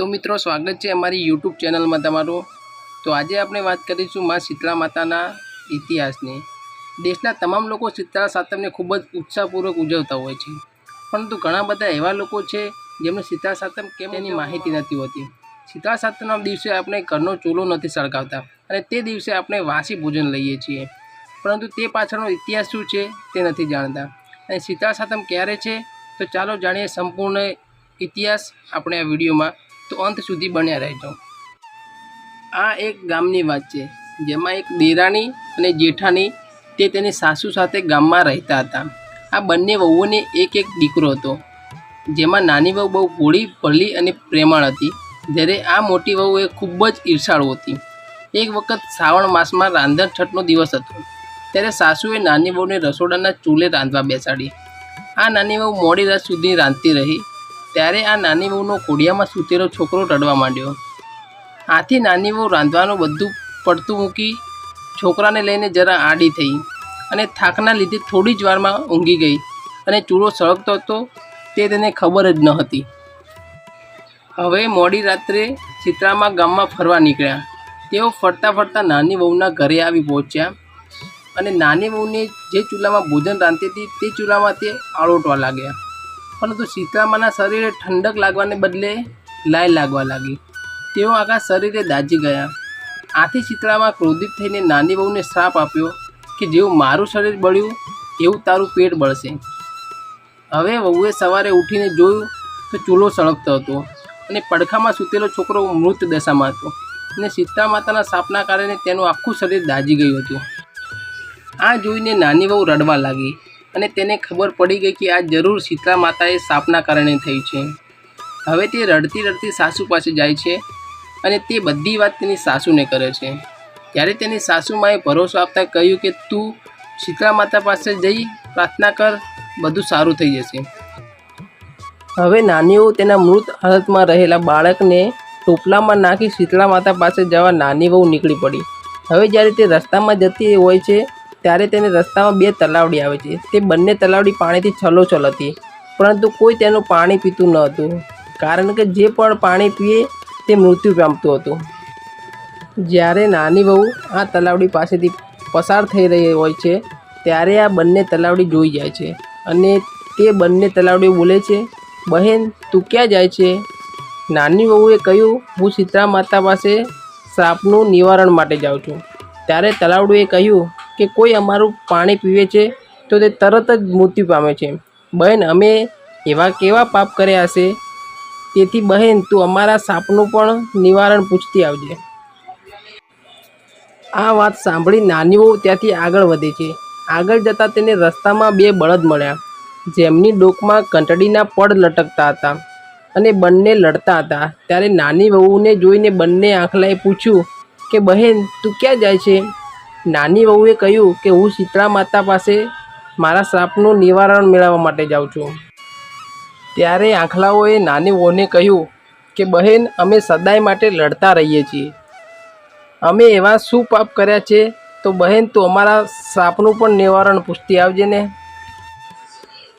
તો મિત્રો, સ્વાગત છે અમારી યુટ્યુબ ચેનલમાં તમારું. તો આજે આપણે વાત કરીશું મા શીતળા માતાના ઇતિહાસની. દેશના તમામ લોકો શીતળા સાતમને ખૂબ જ ઉત્સાહપૂર્વક ઉજવતા હોય છે. પરંતુ ઘણા બધા એવા લોકો છે, જેમને શીતળા સાતમ કેમ એની માહિતી નથી હોતી. શીતળા સાતમના દિવસે આપણે ઘરનો ચૂલો નથી સળગાવતા અને તે દિવસે આપણે વાસી ભોજન લઈએ છીએ. પરંતુ તે પાછળનો ઇતિહાસ શું છે, તે નથી જાણતા. અને શીતળા સાતમ ક્યારે છે, તો ચાલો જાણીએ સંપૂર્ણ ઇતિહાસ આપણે આ વિડીયોમાં. તો અંત સુધી બન્યા રહેજો. આ એક ગામની વાત છે, જેમાં એક દેરાણી અને જેઠાણી તે તેની સાસુ સાથે ગામમાં રહેતા હતા. આ બંને વહુઓને એક એક દીકરો હતો, જેમાં નાની વહુ બહુ ભોળી ભલી અને પ્રેમાળ હતી. જ્યારે આ મોટી વહુ એ ખૂબ જ ઈર્ષાળુ હતી. એક વખત શ્રાવણ માસમાં રાંધણ છઠનો દિવસ હતો, ત્યારે સાસુએ નાની વહુને રસોડાના ચૂલે રાંધવા બેસાડી. આ નાની વહુ મોડી રાત સુધી રાંધતી રહી. ત્યારે આ નાની વહુનો કોડિયામાં સૂતેલો છોકરો રડવા માંડ્યો. આથી નાની વહુ રાંધવાનું બધું પડતું મૂકી છોકરાને લઈને જરા આડી થઈ અને થાકના લીધે થોડી જ વારમાં ઊંઘી ગઈ અને ચૂલો સળગતો હતો તે તેને ખબર જ ન હતી. હવે મોડી રાત્રે ચિત્રામાં ગામમાં ફરવા નીકળ્યા. તેઓ ફરતા ફરતા નાની વહુના ઘરે આવી પહોંચ્યા અને નાની વહુને જે ચૂલામાં ભોજન રાંધતી હતી તે ચૂલામાં તે આળોટવા લાગ્યા. પરંતુ સીતામાના શરીરે ઠંડક લાગવાને બદલે લાય લાગવા લાગી. તેઓ આખા શરીરે દાજી ગયા. આથી શીતળામાં ક્રોધિત થઈને નાની વહુને શ્રાપ આપ્યો કે જેવું મારું શરીર બળ્યું, એવું તારું પેટ બળશે. હવે વહુએ સવારે ઉઠીને જોયું તો ચૂલો સળગતો હતો અને પડખામાં સૂતેલો છોકરો મૃત દશામાં હતો અને સીતા માતાના સાપના કારણે તેનું આખું શરીર દાજી ગયું હતું. આ જોઈને નાની વહુ રડવા લાગી. અને તેને ખબર પડી ગઈ કે આ જરૂર શીતળા માતાએ સાપના કારણે થઈ છે. હવે તે રડતી રડતી સાસુ પાસે જાય છે અને તે બધી વાત તેની સાસુને કરે છે. ત્યારે તેની સાસુમાએ ભરોસો આપતા કહ્યું કે તું શીતળા માતા પાસે જઈ, પ્રાર્થના કર, બધું સારું થઈ જશે. હવે નાનીઓ તેના મૃત હાલતમાં રહેલા બાળકને ટોપલામાં નાખી શીતળા માતા પાસે જવા નાની વહુ નીકળી પડી. હવે જ્યારે તે રસ્તામાં જતી હોય છે ત્યારે તેને રસ્તામાં બે તલાવડી આવે છે. તે બંને તલાવડી પાણીથી છલોછલ હતી, પરંતુ કોઈ તેનું પાણી પીતું ન હતું. કારણ કે જે પણ પાણી પીએ, તે મૃત્યુ પામતું હતું. જ્યારે નાની વહુ આ તલાવડી પાસેથી પસાર થઈ રહી હોય છે, ત્યારે આ બંને તલાવડી જોઈ જાય છે અને તે બંને તલાવડીઓ બોલે છે, બહેન, તું ક્યાં જાય છે? નાની વહુએ કહ્યું, હું શીતળા માતા પાસે સાપનું નિવારણ માટે જાઉં છું. ત્યારે તલાવડીએ કહ્યું કે કોઈ અમારું પાણી પીવે છે, તો તે તરત જ મૃત્યુ પામે છે. બહેન, અમે એવા કેવા પાપ કર્યા હશે? તેથી બહેન, તું અમારા સાપનું પણ નિવારણ પૂછતી આવજે. આ વાત સાંભળી નાની વહુ ત્યાંથી આગળ વધે છે. આગળ જતાં તેને રસ્તામાં બે બળદ મળ્યા. જેમની ડોકમાં કંટડીના પડ લટકતા હતા અને બંને લડતા હતા. ત્યારે નાની વહુને જોઈને બંને આંખલાએ પૂછ્યું કે, બહેન, તું ક્યાં જાય છે? નાની વહુએ કહ્યું કે હું શીતળા માતા પાસે મારા શ્રાપનું નિવારણ મેળવવા માટે જાઉં છું. ત્યારે આંખલાઓએ નાની વહુને કહ્યું કે, બહેન, અમે સદાય માટે લડતા રહીએ છીએ. અમે એવા શું પાપ કર્યા છે? તો બહેન, તું અમારા સાપનું પણ નિવારણ પૂછતી આવજે ને.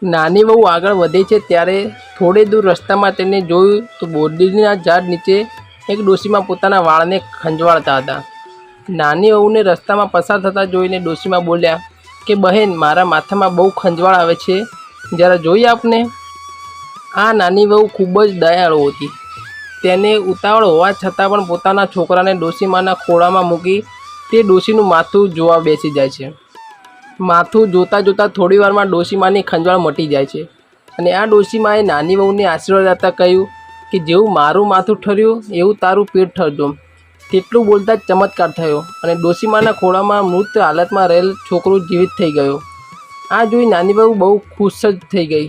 નાની વહુ આગળ વધે છે ત્યારે થોડે દૂર રસ્તામાં તેને જોયું તો બોરડીના ઝાડ નીચે એક ડોશીમાં પોતાના વાળને ખંજવાળતા હતા. નાની વહુને રસ્તામાં પસાર થતાં જોઈને ડોશીમાં બોલ્યા કે, બહેન, મારા માથામાં બહુ ખંજવાળ આવે છે. જરા જોઈ આપને. આ નાની વહુ ખૂબ જ દયાળુ હતી. તેને ઉતાવળ હોવા છતાં પણ પોતાના છોકરાને ડોશીમાના ખોળામાં મૂકી તે ડોશીનું માથું જોવા બેસી જાય છે. માથું જોતાં જોતાં થોડી વારમાં ડોશીમાની ખંજવાળ મટી જાય છે અને આ ડોશીમાએ નાની વહુને આશીર્વાદ આપતા કહ્યું કે, જેવું મારું માથું ઠર્યું, એવું તારું પેટ ઠરજો. તેટલું બોલતા જ ચમત્કાર થયો અને ડોશીમાના ખોળામાં મૃત હાલતમાં રહેલ છોકરો જીવિત થઈ ગયો. આ જોઈ નાની બહુ બહુ ખુશ જ થઈ ગઈ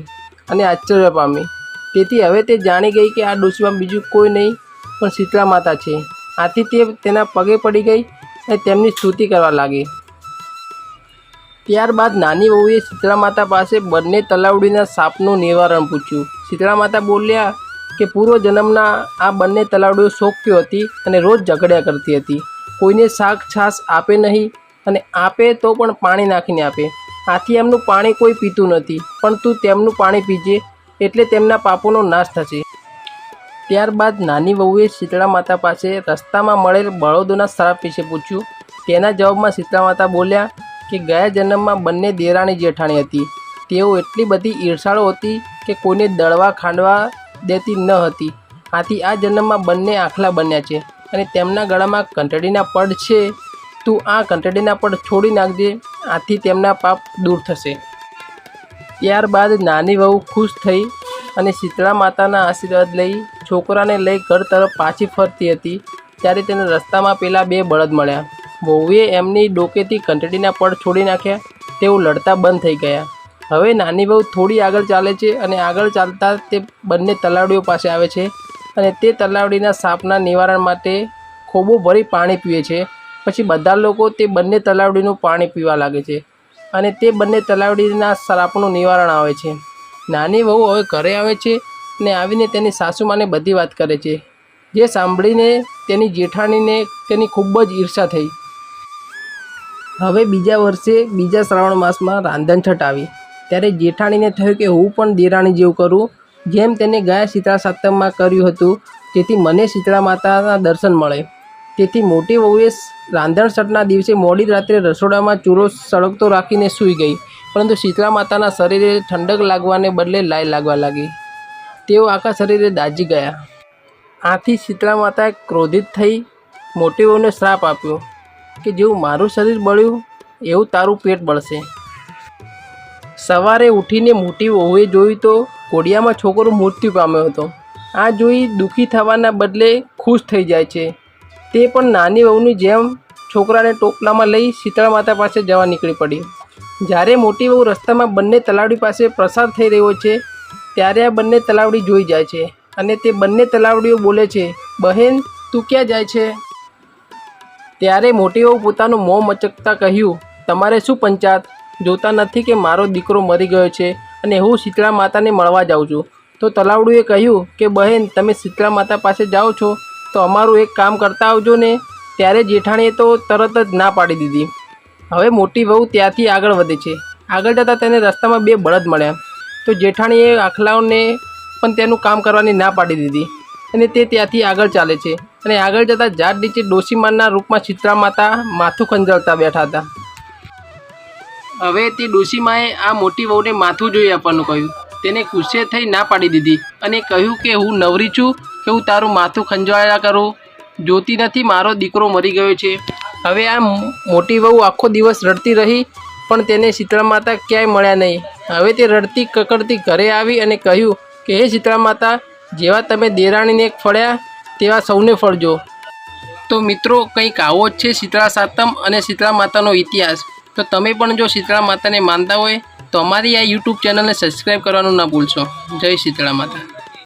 અને આશ્ચર્ય પામી. તેથી હવે તે જાણી ગઈ કે આ ડોશીમાં બીજું કોઈ નહીં, પણ શીતળા માતા છે. આથી તે તેના પગે પડી ગઈ અને તેમની સ્તુતિ કરવા લાગી. ત્યારબાદ નાની વહુએ શીતળા માતા પાસે બંને તલાવડીના સાપનું નિવારણ પૂછ્યું. શીતળા માતા બોલ્યા કે પૂર્વ જન્મના આ બંને તલાવડીઓ શોખ્યો હતી અને રોજ ઝઘડ્યા કરતી હતી. કોઈને શાક છાશ આપે નહીં અને આપે તો પણ પાણી નાખીને આપે. આથી એમનું પાણી કોઈ પીતું નથી પણ તું તેમનું પાણી પીજે એટલે તેમના પાપોનો નાશ થશે. ત્યારબાદ નાની વહુએ શીતળા માતા પાસે રસ્તામાં મળેલ બળદોના શ્રાપ વિશે પૂછ્યું. તેના જવાબમાં શીતળા માતા બોલ્યા કે ગયા જન્મમાં બંને દેરાણી જેઠાણી હતી. તેઓ એટલી બધી ઈર્ષાળો હતી કે કોઈને દળવા ખાંડવા દેતી ન હતી. આથી આ જન્મમાં બંને આખલા બન્યા છે અને તેમના ગળામાં કંટડીના પડ છે. તું આ કંટડીના પડ છોડી નાખજે, આથી તેમના પાપ દૂર થશે. ત્યારબાદ નાની વહુ ખુશ થઈ અને શીતળા માતાના આશીર્વાદ લઈ છોકરાને લઈ ઘર તરફ પાછી ફરતી હતી, ત્યારે તેને રસ્તામાં પેલા બે બળદ મળ્યા. વહુએ એમની ડોકેથી કંટડીના પડ છોડી નાખ્યા, તેઓ લડતા બંધ થઈ ગયા. હવે નાની વહુ થોડી આગળ ચાલે છે અને આગળ ચાલતા તે બંને તલાવડીઓ પાસે આવે છે અને તે તલાવડીના સાપના નિવારણ માટે ખોબું ભરી પાણી પીએ છે. પછી બધા લોકો તે બંને તલાવડીનું પાણી પીવા લાગે છે અને તે બંને તલાવડીના સાપનું નિવારણ આવે છે. નાની વહુ હવે ઘરે આવે છે અને આવીને તેની સાસુમાને બધી વાત કરે છે. જે સાંભળીને તેની જેઠાણીને તેની ખૂબ જ ઈર્ષા થઈ. હવે બીજા વર્ષે બીજા શ્રાવણ માસમાં રાંધણછટ આવી. ત્યારે જેઠાણીને થયું કે હું પણ દેરાણી જેવું કરું, જેમ તેને ગયા શીતળા સપ્તમમાં કર્યું હતું, જેથી મને શીતળા માતાના દર્શન મળે. તેથી મોટી વહુએ રાંધણસટના દિવસે મોડી રાત્રે રસોડામાં ચૂરો સળગતો રાખીને સૂઈ ગઈ, પરંતુ શીતળા માતાના શરીરે ઠંડક લાગવાને બદલે લાય લાગવા લાગી. તેઓ આખા શરીરે દાજી ગયા. આથી શીતળા માતાએ ક્રોધિત થઈ મોટી વહુને શ્રાપ આપ્યો કે જેવું મારું શરીર બળ્યું, એવું તારું પેટ બળશે. સવારે ઉઠીને મોટી વહુએ જોયું તો કોડિયામાં છોકરો મૃત્યુ પામ્યો હતો. આ જોઈ દુઃખી થવાના બદલે ખુશ થઈ જાય છે. તે પણ નાની વહુની જેમ છોકરાને ટોપલામાં લઈ શીતળા માતા પાસે જવા નીકળી પડી. જ્યારે મોટી વહુ રસ્તામાં બંને તલાવડી પાસે પ્રસાર થઈ રહ્યો છે, ત્યારે આ બંને તલાવડી જોઈ જાય છે અને તે બંને તલાવડીઓ બોલે છે, બહેન, તું ક્યાં જાય છે? ત્યારે મોટી વહુ પોતાનું મોં મચકતા કહ્યું, તમારે શું પંચાયત? જોતા નથી કે મારો દીકરો મરી ગયો છે અને હું શીતળા માતાને મળવા જાઉં છું. તો તલાવડુએ કહ્યું કે, બહેન, તમે શીતળા માતા પાસે જાઓ છો, તો અમારું એક કામ કરતા આવજો ને. ત્યારે જેઠાણીએ તો તરત જ ના પાડી દીધી. હવે મોટી વહુ ત્યાંથી આગળ વધે છે. આગળ જતાં તેને રસ્તામાં બે બળદ મળ્યા. તો જેઠાણીએ આખલાઓને પણ તેનું કામ કરવાની ના પાડી દીધી અને તે ત્યાંથી આગળ ચાલે છે. અને આગળ જતાં ઝાડ નીચે ડોસીમાનના રૂપમાં ચિત્રા માતા માથું ખંજળતા બેઠા હતા. હવે તે ડોશીમાએ આ મોટી વહુને માથું જોઈ આપવાનું કહ્યું. તેને ગુસ્સે થઈ ના પાડી દીધી અને કહ્યું કે હું નવરી છું કે હું તારું માથું ખંજવાયા કરું. જોતી નથી, મારો દીકરો મરી ગયો છે. હવે આ મોટી વહુ આખો દિવસ રડતી રહી, પણ તેને શીતળા માતા ક્યાંય મળ્યા નહીં. હવે તે રડતી કકડતી ઘરે આવી અને કહ્યું કે, હે શીતળા માતા જેવા તમે દેરાણીને ફળ્યા, તેવા સૌને ફળજો. તો મિત્રો, કંઈક આવો જ છે શીતળા સાતમ અને શીતળા માતાનો ઇતિહાસ. તો તમે પણ જો શીતળા માતાને માનતા હોય તો અમારી આ યુટ્યુબ ચેનલને સબસ્ક્રાઈબ કરવાનું ના ભૂલશો. જય શીતળા માતા.